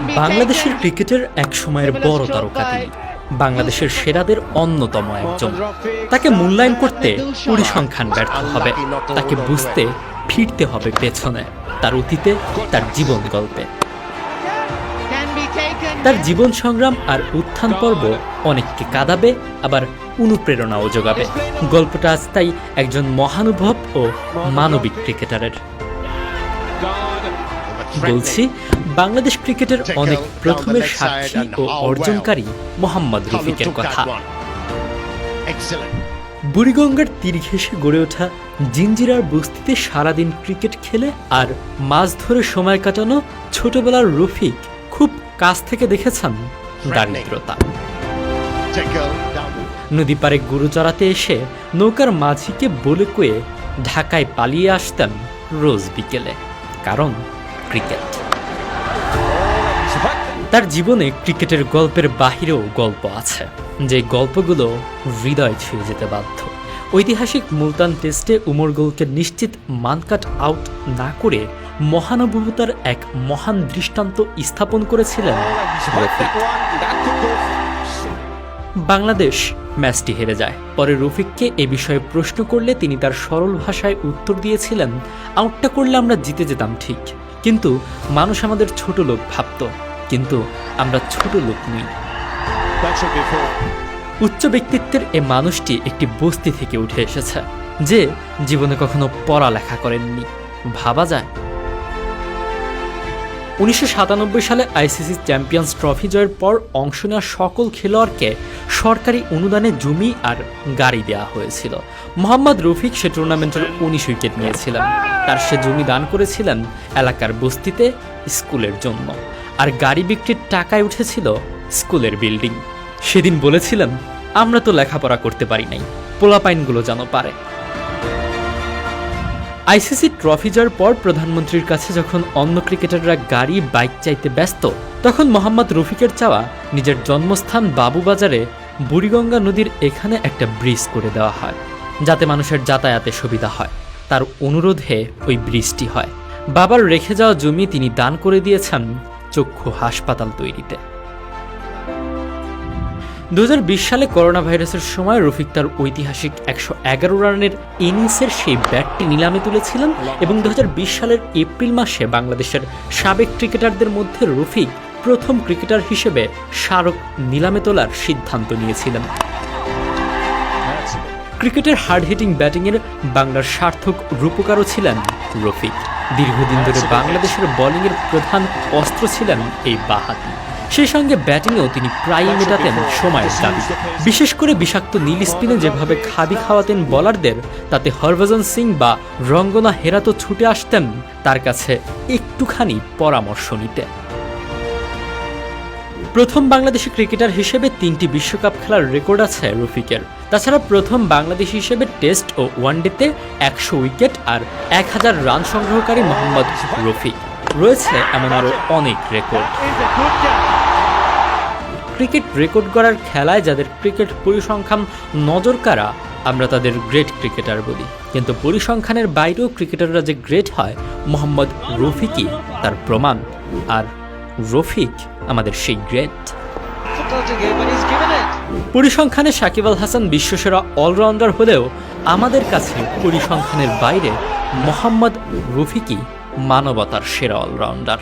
বাংলাদেশের ক্রিকেটের এক সময়ের বড় তারকা তিনি। বাংলাদেশের সেরাদের অন্যতম একজন। তাকে মূল্যায়ন করতে পরিসংখ্যান ব্যর্থ হবে। তাকে বুঝতে ফিরতে হবে পেছনে। তার অতীতে তার জীবন গল্পে। তার জীবন সংগ্রাম আর উত্থান পর্ব অনেককে কাঁদাবে আবার অনুপ্রেরণাও যোগাবে। গল্পটা আজ তাই একজন মহানুভব ও মানবিক ক্রিকেটারের। বলছি বাংলাদেশ ক্রিকেটের অনেক প্রথমের সাক্ষী ও অর্জনকারী মোহাম্মদ রফিকের কথা। বুড়িগঙ্গার তীর ঘেঁষে গড়ে ওঠা জিঞ্জিরার বস্তিতে সারাদিন ক্রিকেট খেলে আর মাছ ধরে সময় কাটানো ছোটবেলার রফিক খুব কাছ থেকে দেখেছেন দারিদ্রতা। নদী পারে গরু চড়াতে এসে নৌকার মাঝিকে বলে কয়ে ঢাকায় পালিয়ে আসতেন রোজ বিকেলে কারণ ক্রিকেট। তার জীবনে ক্রিকেটের গল্পের বাহিরেও গল্প আছে, যে গল্পগুলো হৃদয় ছুঁয়ে যেতে বাধ্য। ঐতিহাসিক মুলতান টেস্টে উমর গোলকে নিশ্চিত মানকাট আউট না করে মহানুভবতার এক মহান দৃষ্টান্ত স্থাপন করেছিলেন বাংলাদেশ ম্যাচটি হেরে যায়। পরে রফিককে এ বিষয়ে প্রশ্ন করলে তিনি তার সরল ভাষায় উত্তর দিয়েছিলেন, আউটটা করলে আমরা জিতে যেতাম ঠিক। কিন্তু মানুষ আমাদের ছোট লোক ভাবত কিন্তু আমরা ছোট লোক নই। উচ্চ ব্যক্তিত্বের এ মানুষটি একটি বস্তি থেকে উঠে এসেছে যে জীবনে কখনো পড়ালেখা করেননি। ভাবা যায়। উনিশশো সাতানব্বই সালে আইসিসি চ্যাম্পিয়ন্স ট্রফি জয়ের পর অংশ নেওয়া সকল খেলোয়াড়কে সরকারি অনুদানে জমি আর গাড়ি দেওয়া হয়েছিল। মোহাম্মদ রফিক সে টুর্নামেন্টের উনিশ উইকেট নিয়েছিলেন। তার সে জমি দান করেছিলেন এলাকার বস্তিতে স্কুলের জন্য। আর গাড়ি বিক্রির টাকায় উঠেছিল স্কুলের বিল্ডিং। সেদিন বলেছিলেন আমরা তো লেখাপড়া করতে পারি নাই, পোলাপাইনগুলো যেন পারে। আইসিসি ট্রফি জয়ের পর প্রধানমন্ত্রীর কাছে যখন অন্য ক্রিকেটাররা গাড়ি, বাইক চাইতে ব্যস্ত, তখন মোহাম্মদ রফিকের চাওয়া নিজের জন্মস্থান বাবুবাজারে বুড়িগঙ্গা নদীর এখানে একটা ব্রিজ করে দেওয়া হয়, যাতে মানুষের যাতায়াতে সুবিধা হয়। তার অনুরোধে ওই ব্রিজটি হয়। বাবার রেখে যাওয়া জমি তিনি দান করে দিয়েছেন চক্ষু হাসপাতাল তৈরিতে। দু সালে করোনা ভাইরাসের সময় রফিক তার ঐতিহাসিক একশো এগারো রানের ইনিংসের সেই ব্যাটটি নিলামে তুলেছিলেন এবং দু হাজার বিশ সালের এপ্রিল মাসে বাংলাদেশের সাবেক ক্রিকেটারদের মধ্যে রফিক প্রথম ক্রিকেটার হিসেবে স্মারক নিলামে তোলার সিদ্ধান্ত নিয়েছিলেন। ক্রিকেটের হার্ড হিটিং ব্যাটিংয়ের বাংলার সার্থক রূপকারও ছিলেন রফিক। দীর্ঘদিন ধরে বাংলাদেশের বোলিংয়ের প্রধান অস্ত্র ছিলেন এই বাহাতি। সেই সঙ্গে ব্যাটিংয়েও তিনি প্রায়ই মেটাতেন সময়ের দাবি। বিশেষ করে বিষাক্ত নীল স্পিনে যেভাবে খাবি খাওয়াতেন বলারদের তাতে হরভজন সিং বা রঙ্গনা হেরা তো ছুটে আসতেন তার কাছে একটুখানি পরামর্শ নিতে। প্রথম বাংলাদেশি ক্রিকেটার হিসেবে তিনটি বিশ্বকাপ খেলার রেকর্ড আছে রফিকের। তাছাড়া প্রথম বাংলাদেশ হিসেবে টেস্ট ও ওয়ানডেতে একশো উইকেট আর এক হাজার রান সংগ্রহকারী মোহাম্মদ রফিক। রয়েছে এমন আরও অনেক রেকর্ড। ক্রিকেট রেকর্ড গড়ার খেলায় যাদের ক্রিকেট পরিসংখ্যান নজর কারা আমরা তাদের গ্রেট ক্রিকেটার বলি। কিন্তু পরিসংখ্যানের বাইরেও ক্রিকেটাররা যে গ্রেট হয়, মোহাম্মদ রফিকই তার প্রমাণ। আর রফিক আমাদের সেই গ্রেট। পরিসংখ্যানে সাকিব আল হাসান বিশ্বসেরা অলরাউন্ডার হলেও আমাদের কাছে পরিসংখ্যানের বাইরে মোহাম্মদ রফিকই মানবতার সেরা অলরাউন্ডার।